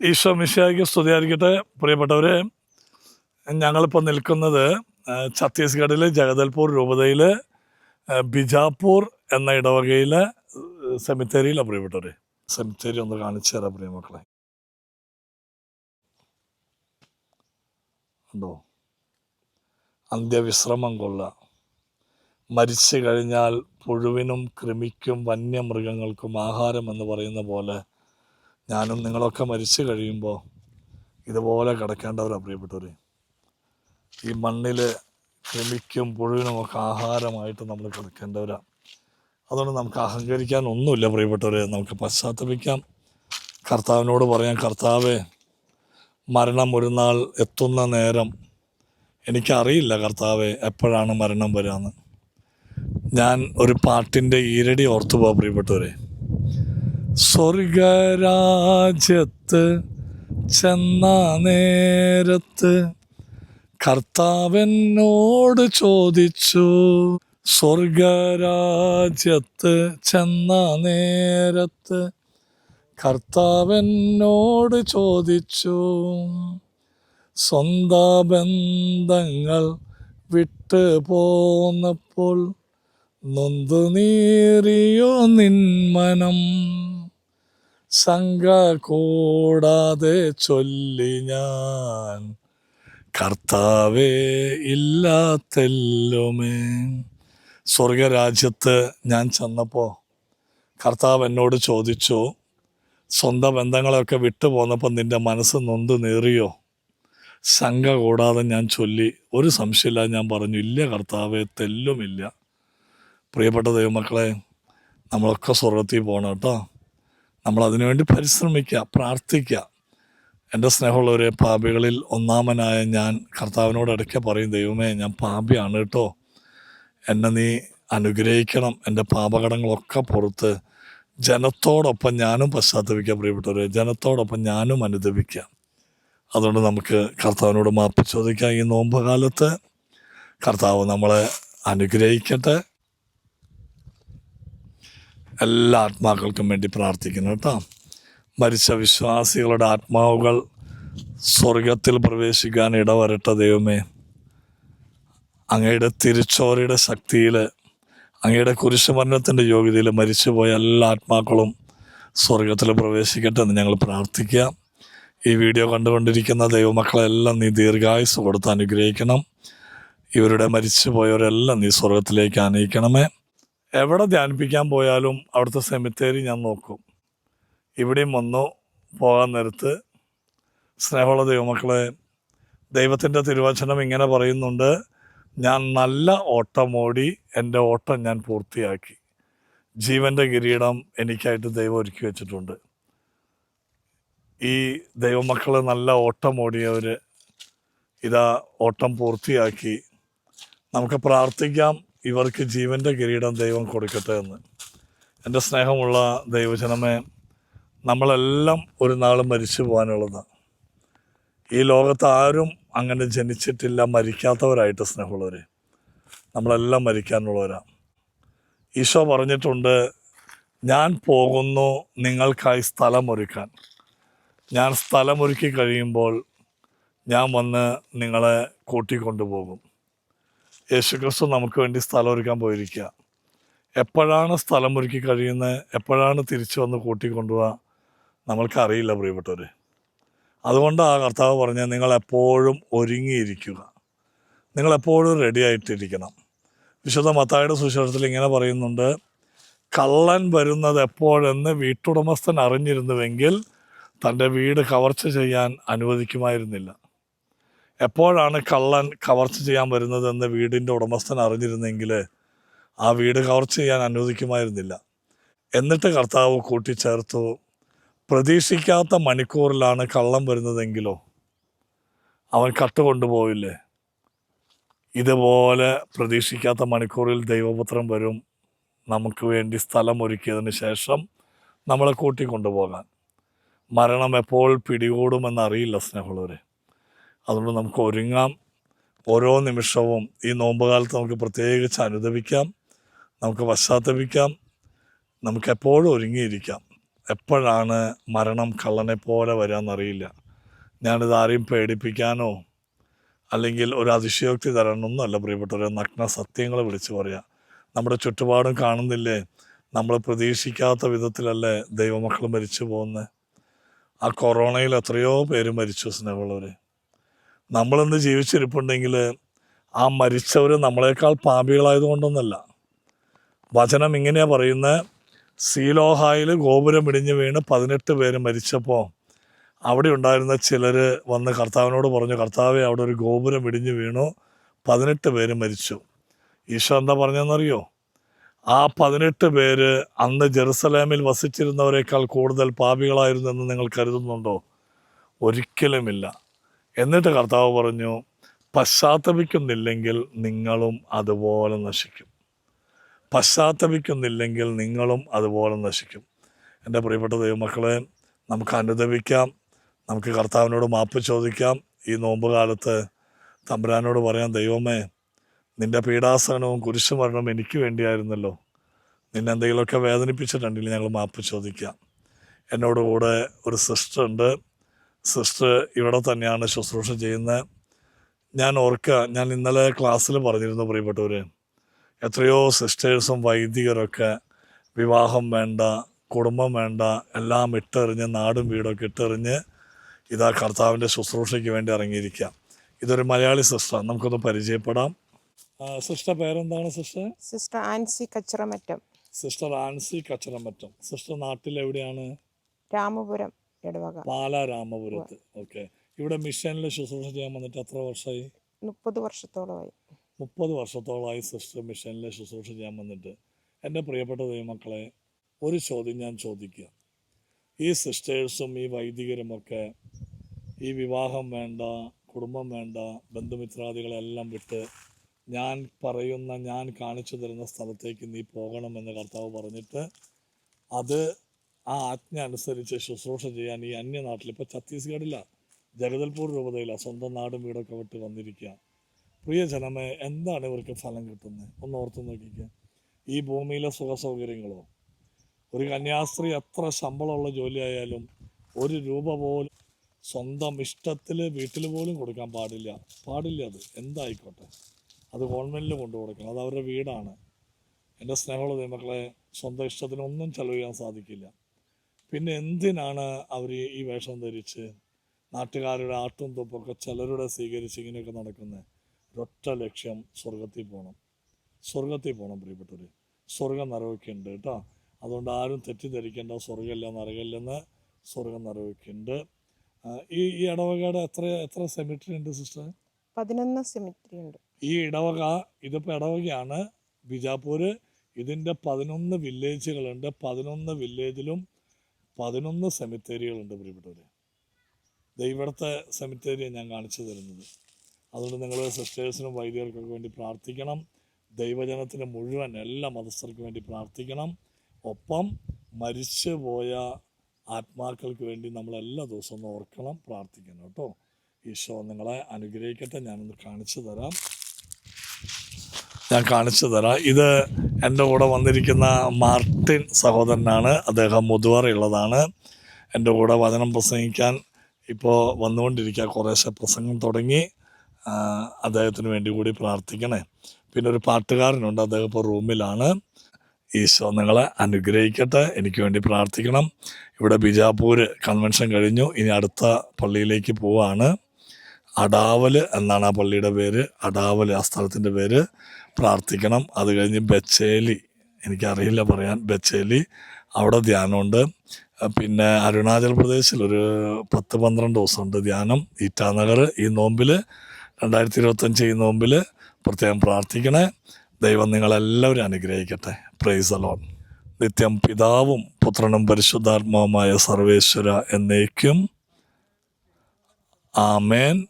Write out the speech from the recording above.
ഈശോ മിശിയാക്കി സ്തുതിയായിരിക്കട്ടെ. പ്രിയപ്പെട്ടവരെ ഞങ്ങളിപ്പോൾ നിൽക്കുന്നത് ഛത്തീസ്ഗഡിലെ ജഗദൽപൂർ രൂപതയിൽ ബിജാപൂർ എന്ന ഇടവകയിലെ സെമിത്തേരിയിലാണ് പ്രിയപ്പെട്ടവരെ. സെമിത്തേരി ഒന്ന് കാണിച്ചു തരാം പ്രിയമക്കളെ ഉണ്ടോ? അന്ത്യവിശ്രമം കൊള്ള. മരിച്ചു കഴിഞ്ഞാൽ പുഴുവിനും കൃമിക്കും വന്യമൃഗങ്ങൾക്കും ആഹാരം എന്ന് പറയുന്ന പോലെ ഞാനും നിങ്ങളൊക്കെ മരിച്ചു കഴിയുമ്പോൾ ഇതുപോലെ കിടക്കേണ്ടവരാണ് പ്രിയപ്പെട്ടവർ ഈ മണ്ണിൽ കൃമിക്കും പുഴുവിനുമൊക്കെ ആഹാരമായിട്ട് നമ്മൾ കിടക്കേണ്ടവരാണ് അതുകൊണ്ട് നമുക്ക് അഹങ്കരിക്കാൻ ഒന്നുമില്ല പ്രിയപ്പെട്ടവരെ. നമുക്ക് പശ്ചാത്തപിക്കാം. കർത്താവിനോട് പറയാം കർത്താവെ മരണം ഒരു നാൾ എത്തുന്ന നേരം എനിക്കറിയില്ല കർത്താവെ എപ്പോഴാണ് മരണം വരാമെന്ന് ഞാൻ ഒരു പാട്ടിന്റെ ഈരടി ഓർത്തു പോകാം പ്രിയപ്പെട്ടവരെ. സ്വർഗരാജ്യത്ത് ചെന്ന നേരത്ത് കർത്താവെന്നോട് ചോദിച്ചു സ്വർഗരാജ്യത്ത് ചെന്ന നേരത്ത് കർത്താവെന്നോട് ചോദിച്ചു സ്വന്ത ബന്ധങ്ങൾ വിട്ടു പോന്നപ്പോൾ നൊന്തു നീറിയോ നിന്മനം. ശങ്ക കൂടാതെ ചൊല്ലി ഞാൻ. കർത്താവേ ഇല്ലാത്തെല്ലുമേ. സ്വർഗരാജ്യത്ത് ഞാൻ ചെന്നപ്പോൾ കർത്താവ് എന്നോട് ചോദിച്ചു സ്വന്തം ബന്ധങ്ങളൊക്കെ വിട്ടു പോന്നപ്പോൾ നിന്റെ മനസ്സ് നൊന്ത് നേറിയോ? ശങ്ക കൂടാതെ ഞാൻ ചൊല്ലി. ഒരു സംശയമില്ല ഞാൻ പറഞ്ഞു ഇല്ല കർത്താവെ തെല്ലുമില്ല. പ്രിയപ്പെട്ട ദൈവമക്കളെ നമ്മളൊക്കെ സ്വർഗത്തിൽ പോകണം കേട്ടോ. നമ്മൾ അതിനുവേണ്ടി പരിശ്രമിക്കുക പ്രാർത്ഥിക്കുക. എന്റെ സ്നേഹമുള്ളവരെ പാപികളിൽ ഒന്നാമനായ ഞാൻ കർത്താവിനോട് ഇടയ്ക്ക് പറയും ദൈവമേ ഞാൻ പാപിയാണ് കേട്ടോ. എന്നെ നീ അനുഗ്രഹിക്കണം. എന്റെ പാപകടങ്ങളൊക്കെ പുറത്ത് ജനത്തോടൊപ്പം ഞാനും പശ്ചാത്തപിക്കുക പ്രിയപ്പെട്ടവരെ. ജനത്തോടൊപ്പം ഞാനും അനുദപിക്കുക. അതുകൊണ്ട് നമുക്ക് കർത്താവിനോട് മാപ്പ് ചോദിക്കാം ഈ നോമ്പ് കാലത്ത് കർത്താവ് നമ്മളെ അനുഗ്രഹിക്കട്ടെ. എല്ലാ ആത്മാക്കൾക്കും വേണ്ടി പ്രാർത്ഥിക്കുന്നു കേട്ടോ. മരിച്ച വിശ്വാസികളുടെ ആത്മാവുകൾ സ്വർഗത്തിൽ പ്രവേശിക്കാൻ ഇടവരട്ട ദൈവമേ. അങ്ങയുടെ തിരിച്ചോരയുടെ ശക്തിയിൽ അങ്ങയുടെ കുരിശുമരണത്തിന്റെ യോഗ്യതയിൽ മരിച്ചുപോയ എല്ലാ ആത്മാക്കളും സ്വർഗത്തിൽ പ്രവേശിക്കട്ടെ എന്ന് ഞങ്ങൾ പ്രാർത്ഥിക്കുക. ഈ വീഡിയോ കണ്ടുകൊണ്ടിരിക്കുന്ന ദൈവമക്കളെല്ലാം നീ ദീർഘായുസ് കൊടുത്ത് അനുഗ്രഹിക്കണം. ഇവരുടെ മരിച്ചുപോയവരെല്ലാം നീ സ്വർഗത്തിലേക്ക് ആനയിക്കണമേ എവിടെ ധ്യാനിപ്പിക്കാൻ പോയാലും അവിടുത്തെ സെമിത്തേരി ഞാൻ നോക്കും. ഇവിടെയും വന്നു പോകാൻ നേരത്ത് സ്നേഹമുള്ള ദൈവമക്കളെ ദൈവത്തിന്റെ തിരുവചനം ഇങ്ങനെ പറയുന്നുണ്ട് ഞാൻ നല്ല ഓട്ടമോടി എന്റെ ഓട്ടം ഞാൻ പൂർത്തിയാക്കി. ജീവന്റെ കിരീടം എനിക്കായിട്ട് ദൈവം ഒരുക്കി വെച്ചിട്ടുണ്ട്. ഈ ദൈവമക്കൾ നല്ല ഓട്ടം ഓടിയവർ ഇതാ ഓട്ടം പൂർത്തിയാക്കി. നമുക്ക് പ്രാർത്ഥിക്കാം. ഇവർക്ക് ജീവന്റെ കിരീടം ദൈവം കൊടുക്കട്ടെ എന്ന്. എന്റെ സ്നേഹമുള്ള ദൈവജനമേ നമ്മളെല്ലാം ഒരു നാൾ മരിച്ചു പോകാനുള്ളതാണ് ഈ ലോകത്ത് ആരും അങ്ങനെ ജനിച്ചിട്ടില്ല മരിക്കാത്തവരായിട്ട് സ്നേഹമുള്ളവർ നമ്മളെല്ലാം മരിക്കാനുള്ളവരാണ് ഈശോ പറഞ്ഞിട്ടുണ്ട് ഞാൻ പോകുന്നു നിങ്ങൾക്കായി സ്ഥലമൊരുക്കാൻ. ഞാൻ സ്ഥലമൊരുക്കി കഴിയുമ്പോൾ ഞാൻ വന്ന് നിങ്ങളെ കൂട്ടിക്കൊണ്ടുപോകും. യേശുക്രിസ്തു നമുക്ക് വേണ്ടി സ്ഥലം ഒരുക്കാൻ പോയിരിക്കുക. എപ്പോഴാണ് സ്ഥലം ഒരുക്കി കഴിയുന്നത്? എപ്പോഴാണ് തിരിച്ചു വന്ന് കൂട്ടിക്കൊണ്ടുപോവുക നമ്മൾക്കറിയില്ല പ്രിയപ്പെട്ടവർ അതുകൊണ്ട് ആ കർത്താവ് പറഞ്ഞ നിങ്ങളെപ്പോഴും ഒരുങ്ങിയിരിക്കുക. നിങ്ങളെപ്പോഴും റെഡി ആയിട്ടിരിക്കണം. വിശുദ്ധ മത്തായുടെ സുശേഷത്തിൽ ഇങ്ങനെ പറയുന്നുണ്ട് കള്ളൻ വരുന്നത് എപ്പോഴെന്ന് വീട്ടുടമസ്ഥൻ അറിഞ്ഞിരുന്നുവെങ്കിൽ തന്റെ വീട് കവർച്ച ചെയ്യാൻ അനുവദിക്കുമായിരുന്നില്ല. എപ്പോഴാണ് കള്ളൻ കവർച്ച ചെയ്യാൻ വരുന്നതെന്ന് വീടിന്റെ ഉടമസ്ഥൻ അറിഞ്ഞിരുന്നെങ്കിൽ ആ വീട് കവർച്ച ചെയ്യാൻ അനുവദിക്കുമായിരുന്നില്ല. എന്നിട്ട് കർത്താവ് കൂട്ടിച്ചേർത്തു പ്രതീക്ഷിക്കാത്ത മണിക്കൂറിലാണ് കള്ളം വരുന്നതെങ്കിലോ? അവൻ കട്ട് കൊണ്ടുപോവില്ലേ ഇതുപോലെ പ്രതീക്ഷിക്കാത്ത മണിക്കൂറിൽ ദൈവപുത്രം വരും. നമുക്ക് വേണ്ടി സ്ഥലം ഒരുക്കിയതിന് ശേഷം നമ്മളെ കൂട്ടിക്കൊണ്ടുപോകാൻ. മരണം എപ്പോൾ പിടികൂടുമെന്നറിയില്ല സ്നേഹമുള്ളവരെ. അതുകൊണ്ട് നമുക്ക് ഒരുങ്ങാം. ഓരോ നിമിഷവും ഈ നോമ്പുകാലത്ത് നമുക്ക് പ്രത്യേകിച്ച് അനുദപിക്കാം. നമുക്ക് പശ്ചാത്തപിക്കാം. നമുക്ക് എപ്പോഴും ഒരുങ്ങിയിരിക്കാം. എപ്പോഴാണ് മരണം കള്ളനെ പോലെ വരാമെന്നറിയില്ല ഞാനിത് ആരെയും പേടിപ്പിക്കാനോ അല്ലെങ്കിൽ ഒരു അതിശയോക്തി തരണമെന്നല്ല പ്രിയപ്പെട്ടവരെ നഗ്ന സത്യങ്ങൾ വിളിച്ചു പറയാം. നമ്മുടെ ചുറ്റുപാടും കാണുന്നില്ലേ? നമ്മൾ പ്രതീക്ഷിക്കാത്ത വിധത്തിലല്ലേ ദൈവമക്കൾ മരിച്ചു പോകുന്നത് ആ കൊറോണയിൽ എത്രയോ പേര് മരിച്ചു സ്നേഹമുള്ളവർ നമ്മളിന്ന് ജീവിച്ചിരിപ്പുണ്ടെങ്കിൽ ആ മരിച്ചവർ നമ്മളെക്കാൾ പാപികളായതുകൊണ്ടൊന്നല്ല. വചനം ഇങ്ങനെയാണ് പറയുന്നത് സീലോഹായിൽ ഗോപുരം ഇടിഞ്ഞ് വീണ് പതിനെട്ട് പേര് മരിച്ചപ്പോൾ അവിടെ ഉണ്ടായിരുന്ന ചിലർ വന്ന് കർത്താവിനോട് പറഞ്ഞു കർത്താവെ അവിടെ ഒരു ഗോപുരം ഇടിഞ്ഞ് വീണു പതിനെട്ട് പേര് മരിച്ചു. ഈശോ എന്താ പറഞ്ഞതെന്നറിയോ? ആ പതിനെട്ട് പേര് അന്ന് ജെറുസലേമിൽ വസിച്ചിരുന്നവരെക്കാൾ കൂടുതൽ പാപികളായിരുന്നു എന്ന് നിങ്ങൾ കരുതുന്നുണ്ടോ? ഒരിക്കലുമില്ല. എന്നിട്ട് കർത്താവ് പറഞ്ഞു പശ്ചാത്തപിക്കുന്നില്ലെങ്കിൽ നിങ്ങളും അതുപോലെ നശിക്കും. പശ്ചാത്തപിക്കുന്നില്ലെങ്കിൽ നിങ്ങളും അതുപോലെ നശിക്കും. എന്റെ പ്രിയപ്പെട്ട ദൈവമക്കളെ നമുക്ക് അനുദപിക്കാം. നമുക്ക് കർത്താവിനോട് മാപ്പ് ചോദിക്കാം. ഈ നോമ്പ് കാലത്ത് തമ്പുരാനോട് പറയാം ദൈവമേ നിന്റെ പീഡാസനവും കുരിശുമരണവും എനിക്ക് വേണ്ടിയായിരുന്നല്ലോ. നിന്നെ എന്തെങ്കിലുമൊക്കെ വേദനിപ്പിച്ചിട്ടുണ്ടെങ്കിൽ ഞങ്ങൾ മാപ്പ് ചോദിക്കാം. എന്നോട് കൂടെ ഒരു സിസ്റ്റർ ഉണ്ട്. സിസ്റ്റർ ഇവിടെ തന്നെയാണ് ശുശ്രൂഷ ചെയ്യുന്നത്. ഞാൻ ഓർക്കുക ഞാൻ ഇന്നലെ ക്ലാസ്സിൽ പറഞ്ഞിരുന്നു പ്രിയപ്പെട്ടവർ എത്രയോ സിസ്റ്റേഴ്സും വൈദികരൊക്കെ വിവാഹം വേണ്ട കുടുംബം വേണ്ട എല്ലാം ഇട്ടെറിഞ്ഞ് നാടും വീടൊക്കെ ഇട്ടെറിഞ്ഞ് ഇതാ കർത്താവിന്റെ ശുശ്രൂഷയ്ക്ക് വേണ്ടി ഇറങ്ങിയിരിക്കുക ഇതൊരു മലയാളി സിസ്റ്റർ നമുക്കൊന്ന് പരിചയപ്പെടാം. സിസ്റ്റർ പേരെന്താണ് sister? Sister Ancy Kacharamattam. Sister Ancy Kacharamattam. Sister നാട്ടിൽ എവിടെയാണ് രാമപുരം. ഇടവക. പാലാ രാമപുരത്ത് ഓക്കെ. ഇവിടെ മിഷനിൽ ശുശ്രൂഷ ചെയ്യാൻ വന്നിട്ട് എത്ര വർഷമായി? മുപ്പത് വർഷത്തോളമായി. മുപ്പത് വർഷത്തോളമായി സിസ്റ്റർ മിഷനിൽ ശുശ്രൂഷ ചെയ്യാൻ വന്നിട്ട്. എന്റെ പ്രിയപ്പെട്ട ദൈവമക്കളെ ഒരു ചോദ്യം ഞാൻ ചോദിക്കുക ഈ സിസ്റ്റേഴ്സും ഈ വൈദികരുമൊക്കെ ഈ വിവാഹം വേണ്ട കുടുംബം വേണ്ട ബന്ധുമിത്രാദികളെല്ലാം വിട്ട് ഞാൻ പറയുന്ന ഞാൻ കാണിച്ചു തരുന്ന സ്ഥലത്തേക്ക് നീ പോകണമെന്ന് കർത്താവ് പറഞ്ഞിട്ട് അത് ആ ആജ്ഞ അനുസരിച്ച് ശുശ്രൂഷ ചെയ്യാൻ ഈ അന്യനാട്ടിൽ ഇപ്പോൾ ഛത്തീസ്ഗഡില്ല ജഗദൽപൂർ രൂപതയിലാണ് സ്വന്തം നാടും വീടൊക്കെ വിട്ട് വന്നിരിക്കുക പ്രിയ ജനമേ എന്താണ് ഇവർക്ക് ഫലം കിട്ടുന്നത് ഒന്ന് ഓർത്ത് നോക്കിക്കുക ഈ ഭൂമിയിലെ സുഖ സൗകര്യങ്ങളോ ഒരു കന്യാസ്ത്രീ എത്ര ശമ്പളമുള്ള ജോലിയായാലും ഒരു രൂപ പോലും സ്വന്തം ഇഷ്ടത്തിൽ വീട്ടിൽ പോലും കൊടുക്കാൻ പാടില്ല. പാടില്ല അത്. എന്തായിക്കോട്ടെ? അത് ഗവൺമെന്റിൽ കൊണ്ടു കൊടുക്കണം. അത് അവരുടെ വീടാണ്. എന്റെ സ്നേഹമുള്ള മക്കളെ സ്വന്തം ഇഷ്ടത്തിനൊന്നും ചെലവ് ചെയ്യാൻ സാധിക്കില്ല. പിന്നെ എന്തിനാണ് അവർ ഈ വേഷം ധരിച്ച് നാട്ടുകാരുടെ ആട്ടും തൊപ്പൊക്കെ ചിലരുടെ സ്വീകരിച്ച് ഇങ്ങനെയൊക്കെ നടക്കുന്നത് ഒരൊറ്റ ലക്ഷ്യം സ്വർഗത്തിൽ പോകണം സ്വർഗത്തിൽ പോകണം പ്രിയപ്പെട്ടവർ സ്വർഗം നരകയ്ക്കുണ്ട് കേട്ടോ. അതുകൊണ്ട് ആരും തെറ്റിദ്ധരിക്കേണ്ട സ്വർഗമില്ല നരകമില്ലെന്ന് സ്വർഗം നരകയ്ക്കുണ്ട് ഈ ഈ ഇടവകയുടെ എത്ര എത്ര സെമിറ്ററി ഉണ്ട് സിസ്റ്റർ പതിനൊന്ന് സെമിറ്ററി ഉണ്ട്. ഈ ഇടവക ഇതിപ്പോൾ ഇടവകയാണ് ബിജാപൂര്. ഇതിന്റെ പതിനൊന്ന് വില്ലേജുകളുണ്ട് പതിനൊന്ന് വില്ലേജിലും പതിനൊന്ന് സെമിത്തേരികളുണ്ട് പ്രിയപ്പെട്ടവരെ. ഇവിടുത്തെ സെമിത്തേരിയാണ് ഞാൻ കാണിച്ചു തരുന്നത്. അതുകൊണ്ട് നിങ്ങൾ സിസ്റ്റേഴ്സിനും വൈദികർക്കൊക്കെ വേണ്ടി പ്രാർത്ഥിക്കണം. ദൈവജനത്തിന് മുഴുവൻ എല്ലാ മതസ്ഥർക്കും വേണ്ടി പ്രാർത്ഥിക്കണം. ഒപ്പം മരിച്ചു പോയ ആത്മാക്കൾക്ക് വേണ്ടി നമ്മൾ എല്ലാ ദിവസവും ഓർക്കണം പ്രാർത്ഥിക്കണം കേട്ടോ. ഈശോ നിങ്ങളെ അനുഗ്രഹിക്കട്ടെ ഞാനൊന്ന് കാണിച്ചു തരാം. ഞാൻ കാണിച്ചു തരാം. ഇത് എന്റെ കൂടെ വന്നിരിക്കുന്ന മാർട്ടിൻ സഹോദരനാണ്. അദ്ദേഹം മുതുവറയുള്ളതാണ്. എന്റെ കൂടെ വചനം പ്രസംഗിക്കാൻ ഇപ്പോൾ വന്നുകൊണ്ടിരിക്കുക. കുറേശ്ശെ പ്രസംഗം തുടങ്ങി അദ്ദേഹത്തിന് വേണ്ടി കൂടി പ്രാർത്ഥിക്കണേ. പിന്നെ ഒരു പാട്ടുകാരനുണ്ട് അദ്ദേഹം ഇപ്പോൾ റൂമിലാണ്. ഈശോ നിങ്ങളെ അനുഗ്രഹിക്കട്ടെ എനിക്ക് വേണ്ടി പ്രാർത്ഥിക്കണം. ഇവിടെ ബിജാപൂർ കൺവെൻഷൻ കഴിഞ്ഞു ഇനി അടുത്ത പള്ളിയിലേക്ക് പോവാണ്. അടാവൽ എന്നാണ് ആ പള്ളിയുടെ പേര്. അടാവൽ ആ സ്ഥലത്തിന്റെ പേര്. പ്രാർത്ഥിക്കണം. അത് കഴിഞ്ഞ് ബച്ചേലി. എനിക്കറിയില്ല പറയാൻ. ബച്ചേലി. അവിടെ ധ്യാനമുണ്ട്. പിന്നെ അരുണാചൽ പ്രദേശിൽ ഒരു പത്ത് പന്ത്രണ്ട് ദിവസമുണ്ട് ധ്യാനം. ഈറ്റാനഗർ ഈ നോമ്പിൽ രണ്ടായിരത്തി ഇരുപത്തഞ്ച് ഈ നോമ്പിൽ പ്രത്യേകം പ്രാർത്ഥിക്കണേ. ദൈവം നിങ്ങളെല്ലാവരും അനുഗ്രഹിക്കട്ടെ. പ്രൈസ് അലോൺ നിത്യം പിതാവും പുത്രനും പരിശുദ്ധാത്മാവുമായ സർവേശ്വര എന്നേക്കും. ആമേൻ.